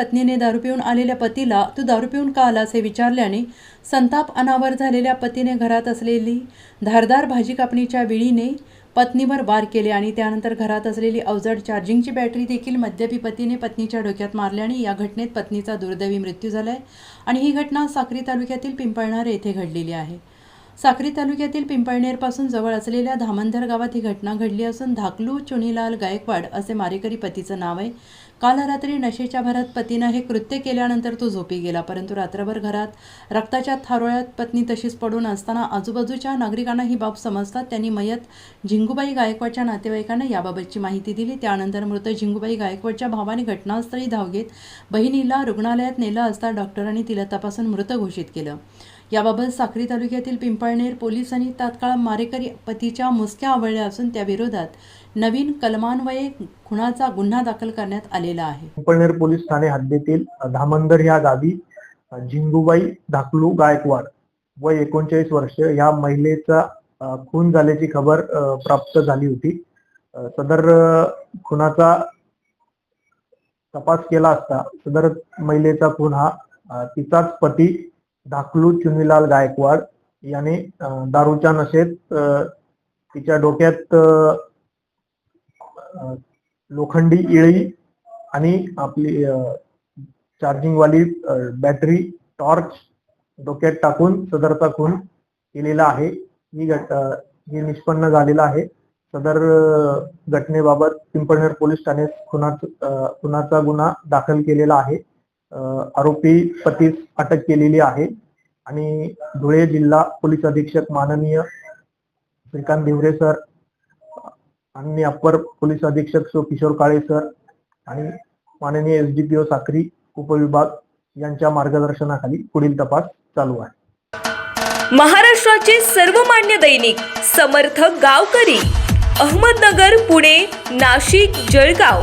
पत्नीने दारू पिऊन आलेल्या पतीला तू दारू पिऊन का आलास हे विचारल्याने संताप अनावर झालेल्या पतीने घरात असलेली धारदार भाजी कापणीच्या विळीने पत्नीवर वार केले आणि त्यानंतर घरात असलेली अवजड चार्जिंगची बॅटरी देखील मद्यपी पतीने पत्नीच्या डोक्यात मारल्याने या घटनेत पत्नीचा दुर्दैवी मृत्यू झाला आहे आणि ही घटना साक्री तालुक्यातील पिंपळणार येथे घडलेली आहे. साक्री तालुक्यातील पिंपळनेरपासून जवळ असलेल्या धामंधर गावात ही घटना घडली असून धाकलू चुनीलाल गायकवाड असे मारेकरी पतीचं नाव आहे. काल रात्री नशेच्या भरात पतीनं हे कृत्य केल्यानंतर तो झोपी गेला परंतु रात्रभर घरात रक्ताच्या थारोळ्यात पत्नी तशीच पडून असताना आजूबाजूच्या नागरिकांना ही बाब समजतात. त्यांनी मयत झिंगूबाई गायकवाडच्या नातेवाईकांना याबाबतची माहिती दिली. त्यानंतर मृत झिंगूबाई गायकवाडच्या भावाने घटनास्थळी धाव घेत बहिणीला रुग्णालयात नेलं असता डॉक्टरांनी तिला तपासून मृत घोषित केलं. याबाबत साक्री तालुक्यातील पिंपळनेर पोलिसांनी तात्काळ मारेकरी पतीच्या मुसक्या आवळल्या असून त्याविरोधात नवीन कलमान्वये खुनाचा गुन्हा दाखल करण्यात आलेला आहे. पिंपळनेर पोलीस ठाणे हद्दीतील धामंदर या गावी झिंगूबाई धाकलू गायकवाड व एकोणचाळीस वर्ष या महिलेचा खून झाल्याची खबर प्राप्त झाली होती. सदर खुनाचा तपास केला असता सदर महिलेचा खून हा तिचाच पती धाकलू चुनीलाल गायकवाड याने दारूच्या नशेत तिच्या डोक्यात लोखंडी इळी आणि आपली चार्जिंग वाली बॅटरी टॉर्च डोक्यात टाकून सदरचा खून केलेला आहे. ही घट हे निष्पन्न झालेलं आहे. सदर घटनेबाबत पिंपळनेर पोलीस ठाण्यात खुनाचा खुनाचा गुन्हा दाखल केलेला आहे. आरोपी पतीस अटक केलेली आहे. आणि धुळे जिल्हा पोलीस अधीक्षक माननीय श्रीकांत धिवरे सर आणि अप्पर पोलीस अधीक्षक सो किशोर काळे सर आणि माननीय एसडीपीओ साक्री उपविभाग यांच्या मार्गदर्शनाखाली पुढील तपास चालू आहे. महाराष्ट्राचे सर्वमान्य दैनिक समर्थ गावकरी अहमदनगर पुणे नाशिक जळगाव.